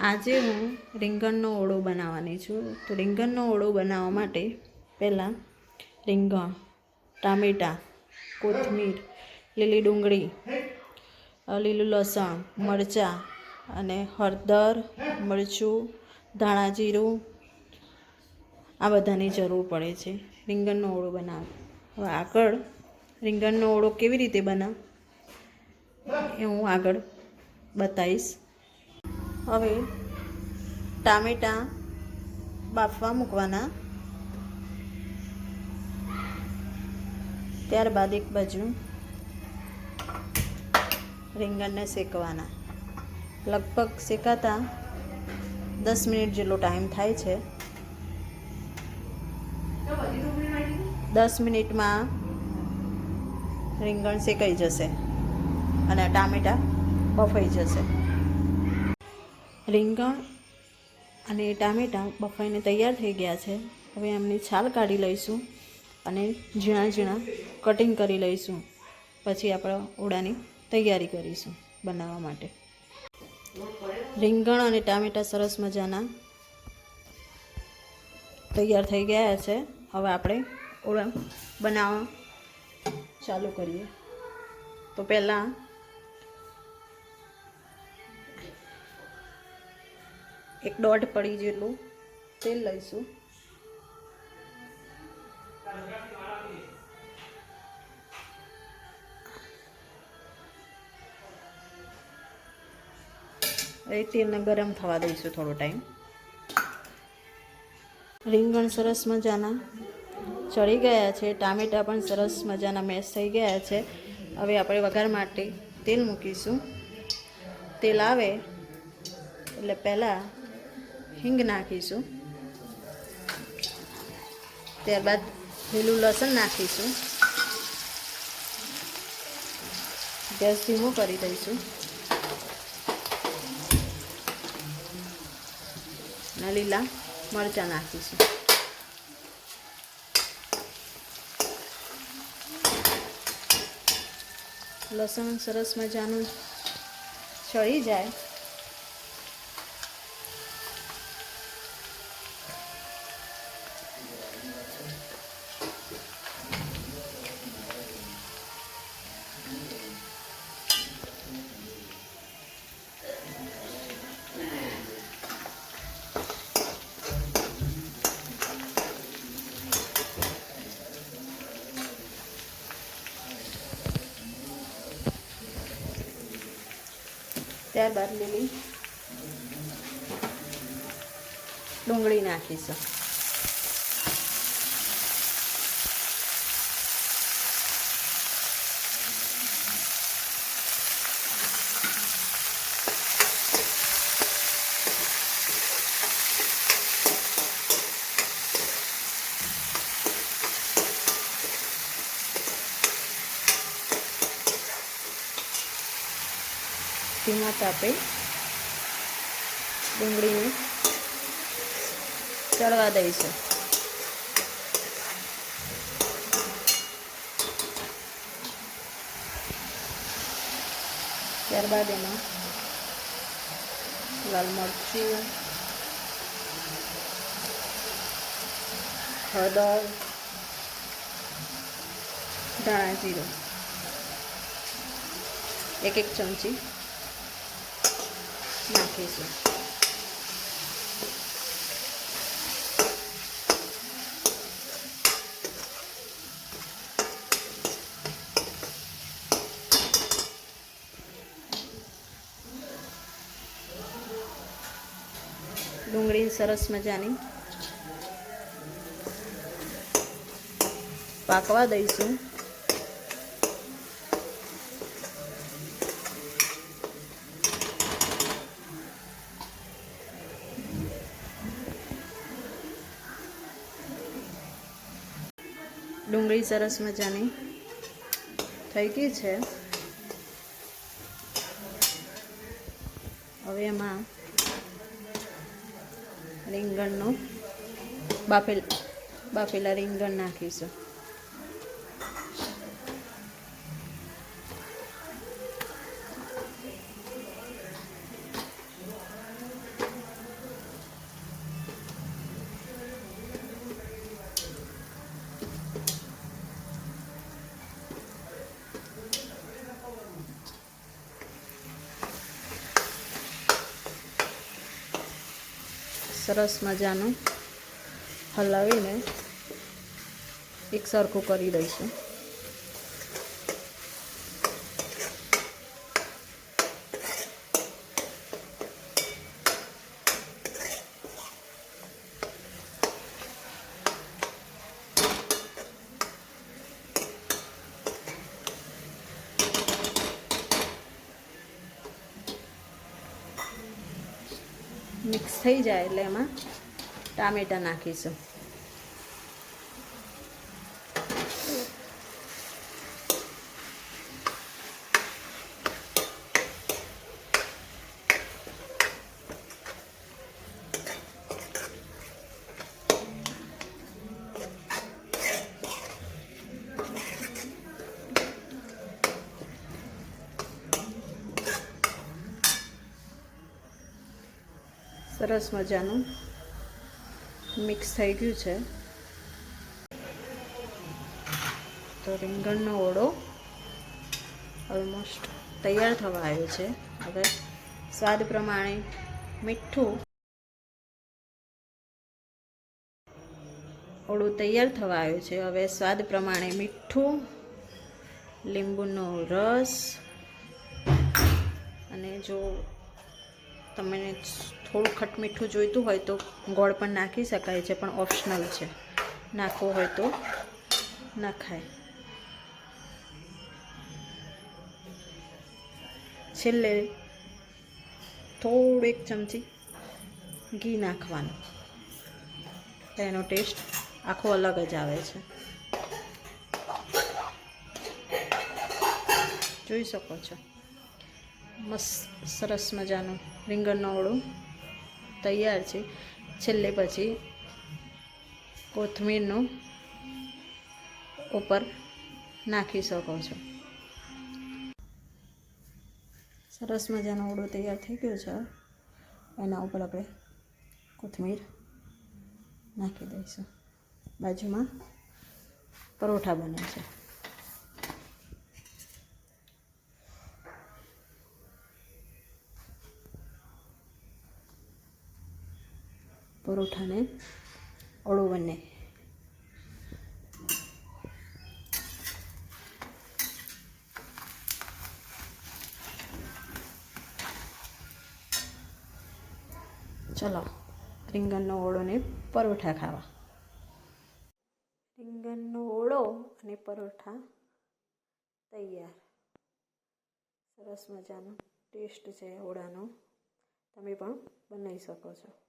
આજે હું રીંગણનો ઓળો બનાવવાની છું. તો રીંગણનો ઓળો બનાવવા માટે પહેલાં રીંગણ, ટામેટાં, કોથમીર, લીલી ડુંગળી લીલું લસણ, મરચાં અને હળદર, મરચું, ધાણા જીરું આ બધાની જરૂર પડે છે રીંગણનો ઓળો બનાવ હવે આગળ રીંગણનો ઓળો કેવી રીતે બનાવ એ હું આગળ બતાવીશ. હવે ટામેટાં બાફવા મૂકવાના. ત્યારબાદ એક બાજુ રીંગણને શેકવાના. લગભગ શેકાતા દસ મિનિટ જેટલો ટાઈમ થાય છે. દસ મિનિટમાં રીંગણ શેકાઈ જશે અને ટામેટાં બફાઈ જશે. રીંગણ અને ટામેટાં બફાઈને તૈયાર થઈ ગયા છે. હવે એમની છાલ કાઢી લઈશું અને ઝીણા ઝીણા કટિંગ કરી લઈશું. પછી આપણે ઓળાની તૈયારી કરીશું બનાવવા માટે. રીંગણ અને ટામેટાં સરસ મજાના તૈયાર થઈ ગયા છે. હવે આપણે ઓળા બનાવવા ચાલુ કરીએ. તો પહેલાં એક દોઢ પડી જેટલું તેલ લઈશું. એ તેલને ગરમ થવા દઈશું થોડો ટાઈમ. રીંગણ સરસ મજાના ચડી ગયા છે. ટામેટાં પણ સરસ મજાના મેશ થઈ ગયા છે. હવે આપણે વઘાર માટે તેલ મૂકીશું. તેલ આવે એટલે પહેલાં હિંગ નાખીશું. ત્યારબાદ લીલું લસણ નાખીશું. ગેસ ધીમો કરી દઈશું. અને લીલા મરચાં નાખીશું. લસણ સરસ મજાનું ચડી જાય. ત્યારબાદ લીલી ડુંગળી નાખીશું. ધીમા તાપે ડુંગળીને ચડવા દઈશું. ત્યારબાદ એમાં લાલ મરચું, હળદર, ધાણા જીરું. એક એક ચમચી નાખીશું. ડુંગળી સરસ મજાની પાકવા દઈશું. ડુંગળી સરસ મજાની થઈ ગઈ છે. હવે એમાં રીંગણનું બાફેલ બાફેલા રીંગણ નાખીશું. સરસ મજાનું હલાવીને એક સરખું કરી દઈશું. મિક્સ થઈ જાય એટલે એમાં ટામેટાં નાખીશું. સરસ મજાનું મિક્સ થઈ ગયું છે. તો રીંગણનો ઓળો ઓલમોસ્ટ તૈયાર થવા આવ્યો છે. હવે સ્વાદ પ્રમાણે મીઠું ઓળું તૈયાર થવા આવ્યું છે. હવે સ્વાદ પ્રમાણે મીઠું, લીંબુનો રસ અને જો તમને થોડું ખટ મીઠું જોઈતું હોય તો ગોળ પણ નાખી શકાય છે, પણ ઓપ્શનલ છે. નાખવો હોય તો નાખાય. છેલ્લે થોડું એક ચમચી ઘી નાખવાનું. એનો ટેસ્ટ આખો અલગ જ આવે છે. જોઈ શકો છો. મસ્ત, સરસ મજાનું રીંગણનો ઓળું તૈયાર છે. છેલ્લે પછી કોથમીરનું ઉપર નાખી શકો છો. સરસ મજાનો ઓળો તૈયાર થઈ ગયો છે. એના ઉપર આપણે કોથમીર નાખી દઈશું. બાજુમાં પરોઠા બને છે. પરોઠાને ઓળો બને. ચલો, રીંગણનો ઓળો ને પરોઠા ખાવા. રીંગણનો ઓળો અને પરોઠા તૈયાર. સરસ મજાનો ટેસ્ટ છે ઓળાનો. તમે પણ બનાવી શકો છો.